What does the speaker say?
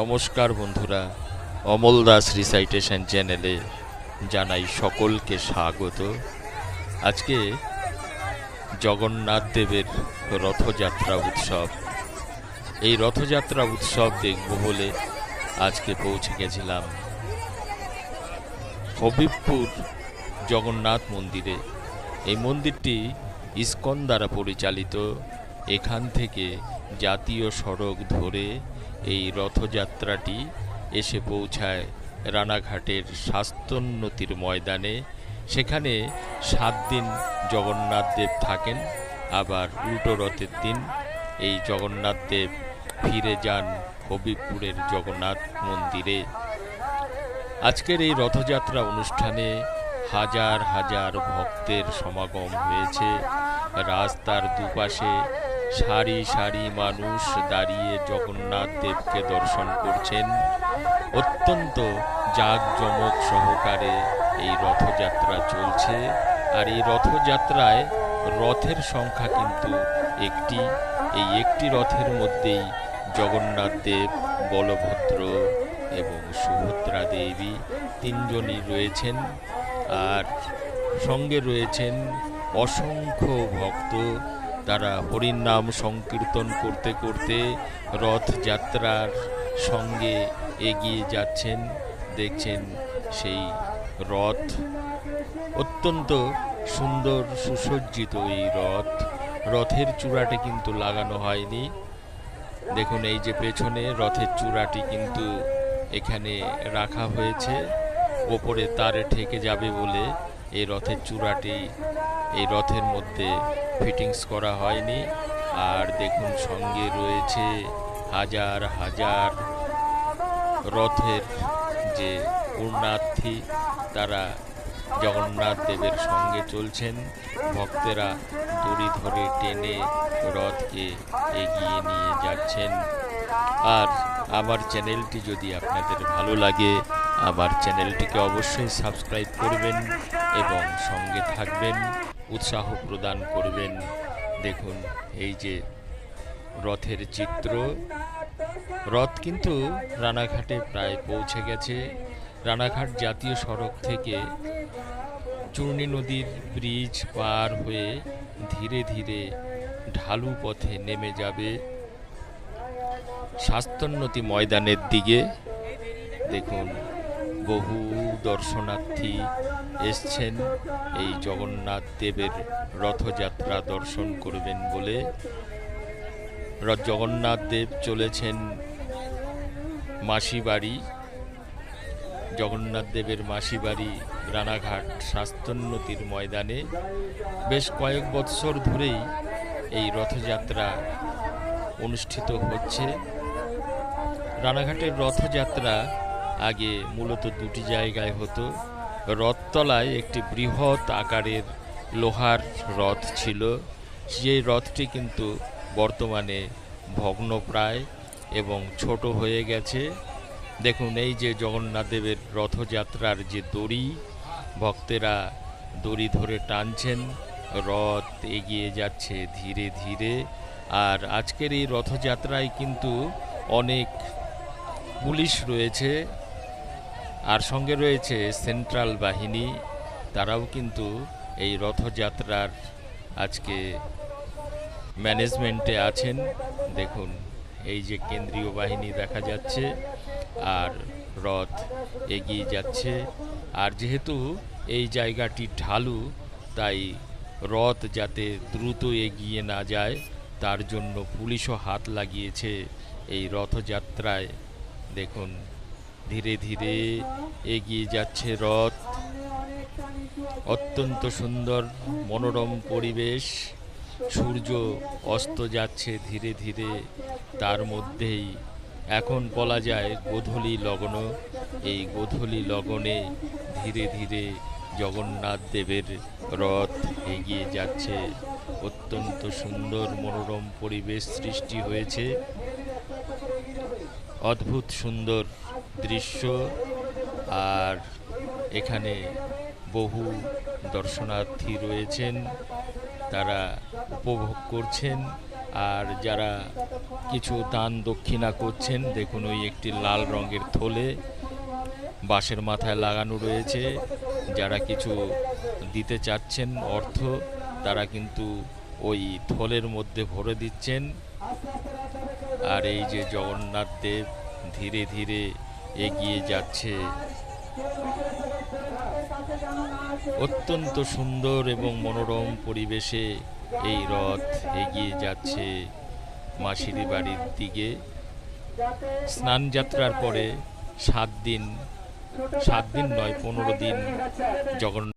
নমস্কার বন্ধুরা, অমল দাস রিসাইটেশন চ্যানেলে জানাই সকলকে স্বাগত। আজকে জগন্নাথ দেবের রথযাত্রা উৎসব। এই রথযাত্রা উৎসব দেখব বলে আজকে পৌঁছে গেছিলাম। হবিবপুর জগন্নাথ মন্দিরে। এই মন্দিরটি ইস্কন দ্বারা পরিচালিত। এখান থেকে জাতীয় সড়ক ধরে এই রথযাত্রাটি এসে পৌঁছায় রানাঘাটের স্বাস্থ্যোন্নতির ময়দানে। সেখানে সাত দিন জগন্নাথদেব থাকেন, আবার উল্টো রথের দিন এই জগন্নাথদেব ফিরে যান হবিবপুরের জগন্নাথ মন্দিরে। আজকের এই রথযাত্রা অনুষ্ঠানে হাজার হাজার ভক্তের সমাগম হয়েছে। রাস্তার দুপাশে সারি সারি মানুষ দাঁড়িয়ে জগন্নাথ দেবকে দর্শন করছেন। অত্যন্ত জাঁকজমক সহকারে এই রথযাত্রা চলছে। আর এই রথযাত্রায় রথের সংখ্যা কিন্তু একটি। এই একটি রথের মধ্যেই জগন্নাথ দেব, বলভদ্র এবং সুভদ্রা দেবী তিনজনই রয়েছেন। আর সঙ্গে রয়েছেন অসংখ্য ভক্ত তারা হরির নাম সংকীর্তন করতে করতে রথযাত্রার সঙ্গে এগিয়ে যাচ্ছেন, দেখছেন সেই রথ। অত্যন্ত সুন্দর সুসজ্জিত এই রথ। রথের চূড়াটি কিন্তু লাগানো হয়নি। দেখুন এই যে পেছনে রথের চূড়াটি কিন্তু এখানে রাখা হয়েছে। ওপরে তারে ঠেকে যাবে বলে এই রথের চূড়াটি এই রথের মধ্যে ফিটিংস করা হয়নি। আর দেখুন সঙ্গে রয়েছে হাজার হাজার রথের যে পূর্ণার্থী, তারা জগন্নাথ দেবের সঙ্গে চলছেন। ভক্তেরা দড়ি ধরে টেনে রথকে এগিয়ে নিয়ে যাচ্ছেন। আর আমার চ্যানেলটি যদি আপনাদের ভালো লাগে, আমার চ্যানেলটিকে অবশ্যই সাবস্ক্রাইব করবেন এবং সঙ্গে থাকবেন। উৎসাহ প্রদান করবেন। দেখুন, এই যে রথের চিত্র। রথ কিন্তু রানাঘাটে প্রায় পৌঁছে গেছে। রানাঘাট জাতীয় সড়ক থেকে চূর্ণী নদীর ব্রিজ পার হয়ে ধীরে ধীরে ঢালু পথে নেমে যাবে। স্বাস্থ্যোন্নতি ময়দানের দিকে। দেখুন বহু দর্শনার্থী এসছেন। এই জগন্নাথ দেবের রথযাত্রা দর্শন করবেন বলে জগন্নাথ দেব চলেছেন মাসি বাড়ি জগন্নাথ দেবের মাসি বাড়ি রানাঘাট স্বাস্থ্যোন্নতির ময়দানে। বেশ কয়েক বৎসর ধরেই এই রথযাত্রা অনুষ্ঠিত হচ্ছে। রানাঘাটের রথযাত্রা আগে মূলত দুটি জায়গায় হতো। রথতলায় একটি বৃহৎ আকারের লোহার রথ ছিল। সেই রথটি কিন্তু বর্তমানে ভগ্নপ্রায় এবং ছোট হয়ে গেছে। দেখুন, এই যে জগন্নাথদেবের রথযাত্রার যে দড়ি, ভক্তেরা দড়ি ধরে টানছেন। রথ এগিয়ে যাচ্ছে ধীরে ধীরে। আর আজকের এই রথযাত্রায় কিন্তু অনেক পুলিশ রয়েছে। আর সঙ্গে রয়েছে সেন্ট্রাল বাহিনী, তারাও কিন্তু এই রথযাত্রার আজকে ম্যানেজমেন্টে আছেন। দেখুন, এই যে কেন্দ্রীয় বাহিনী দেখা যাচ্ছে আর রথ এগিয়ে যাচ্ছে। আর যেহেতু এই জায়গাটি ঢালু, তাই রথ যাতে দ্রুত এগিয়ে না যায়, তার জন্য পুলিশও হাত লাগিয়েছে এই রথযাত্রায়। দেখুন ধীরে ধীরে এগিয়ে যাচ্ছে রথ। অত্যন্ত সুন্দর, মনোরম পরিবেশ। সূর্য অস্ত যাচ্ছে ধীরে ধীরে। তার মধ্যেই এখন বলা যায় গোধূলি লগ্ন। এই গোধূলি লগনে ধীরে ধীরে জগন্নাথ দেবের রথ এগিয়ে যাচ্ছে। অত্যন্ত সুন্দর, মনোরম পরিবেশ সৃষ্টি হয়েছে। অদ্ভুত সুন্দর দৃশ্য আর এখানে বহু দর্শনার্থী রয়েছেন, তারা উপভোগ করছেন আর যারা কিছু দান দক্ষিণা করছেন, দেখুন ওই একটি লাল রঙের থলে বাঁশের মাথায় লাগানো রয়েছে। যারা কিছু দিতে চাচ্ছেন অর্থ, তারা কিন্তু ওই থলের মধ্যে ভরে দিচ্ছেন। আর এই যে জগন্নাথ দেব ধীরে ধীরে এগিয়ে যাচ্ছে। অত্যন্ত সুন্দর এবং মনোরম পরিবেশে এই রথ এগিয়ে যাচ্ছে মাসির বাড়ির দিকে। স্নান যাত্রার পরে সাত দিন সাত দিন নয়, পনেরো দিন জগন্নাথ